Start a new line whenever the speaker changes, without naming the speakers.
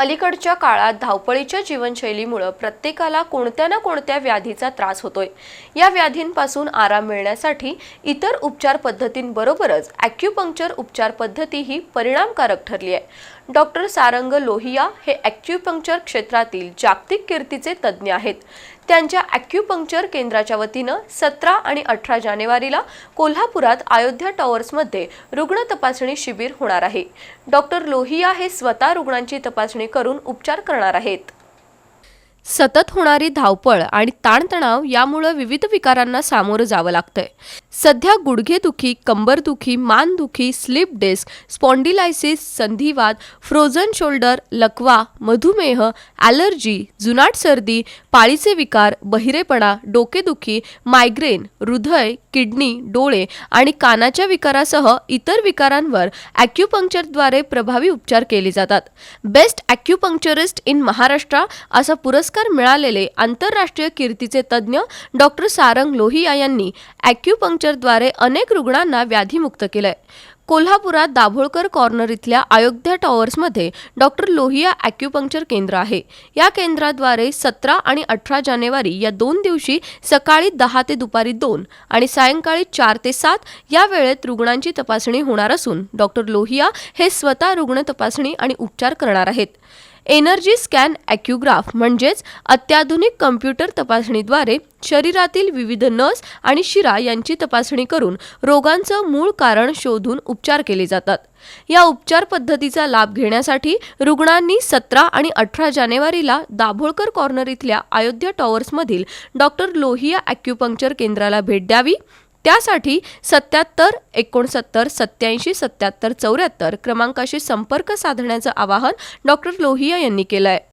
अलीकडच्या काळात धावपळीच्या जीवनशैलीमुळं प्रत्येकाला कोणत्या ना कोणत्या व्याधीचा त्रास होतोय. या व्याधींपासून आराम मिळण्यासाठी इतर उपचार पद्धतींबरोबरच ॲक्युपंक्चर उपचार पद्धती ही परिणामकारक ठरली आहे. डॉक्टर सारंग लोहिया हे ॲक्युपंक्चर क्षेत्रातील जागतिक कीर्तीचे तज्ज्ञ आहेत. त्यांच्या ॲक्युपंक्चर केंद्राच्या वतीनं सतरा आणि अठरा जानेवारीला कोल्हापुरात अयोध्या टॉवर्समध्ये रुग्ण तपासणी शिबिर होणार आहे. डॉक्टर लोहिया हे स्वतः रुग्णांची तपासणी करून उपचार करणार आहेत. सतत होणारी धावपळ आणि ताणतणाव यामुळं विविध विकारांना सामोरं जावं लागतंय. सध्या गुडघेदुखी कंबरदुखी मानदुखी स्लिप डिस्क स्पॉन्डिलायसिस संधिवात फ्रोझन शोल्डर लकवा मधुमेह ॲलर्जी जुनाट सर्दी पाळीचे विकार बहिरेपणा डोकेदुखी मायग्रेन हृदय किडनी डोळे आणि कानाच्या विकारासह इतर विकारांवर ॲक्युपंक्चरद्वारे प्रभावी उपचार केले जातात. बेस्ट ॲक्युपंक्चरिस्ट इन महाराष्ट्र असा पुरस्कार मिळालेले आंतरराष्ट्रीय कीर्तीचे तज्ज्ञ डॉक्टर सारंग लोहिया यांनी ॲक्युपंक्चरद्वारे अनेक रुग्णांना व्याधीमुक्त केलंय. कोल्हापुरात दाभोळकर कॉर्नर इथल्या अयोध्या टॉवर्समध्ये डॉक्टर लोहिया ॲक्युपंक्चर केंद्र आहे. या केंद्राद्वारे सतरा आणि अठरा जानेवारी या दोन दिवशी सकाळी दहा ते दुपारी दोन आणि सायंकाळी चार ते सात या वेळेत रुग्णांची तपासणी होणार असून डॉक्टर लोहिया हे स्वतः रुग्ण तपासणी आणि उपचार करणार आहेत. एनर्जी स्कॅन ॲक्युग्राफ म्हणजेच अत्याधुनिक कम्प्युटर तपासणीद्वारे शरीरातील विविध नस आणि शिरा यांची तपासणी करून रोगांचं मूळ कारण शोधून उपचार केले जातात. या उपचार पद्धतीचा लाभ घेण्यासाठी रुग्णांनी सतरा आणि अठरा जानेवारीला दाभोळकर कॉर्नर इथल्या अयोध्या टॉवर्समधील डॉक्टर लोहिया ॲक्युपंक्चर केंद्राला भेट द्यावी. त्यासाठी सत्याहत्तर एकोणसत्तर सत्याऐंशी सत्याहत्तर चौऱ्याहत्तर क्रमांकाशी संपर्क साधण्याचं आवाहन डॉक्टर लोहिया यांनी केलं आहे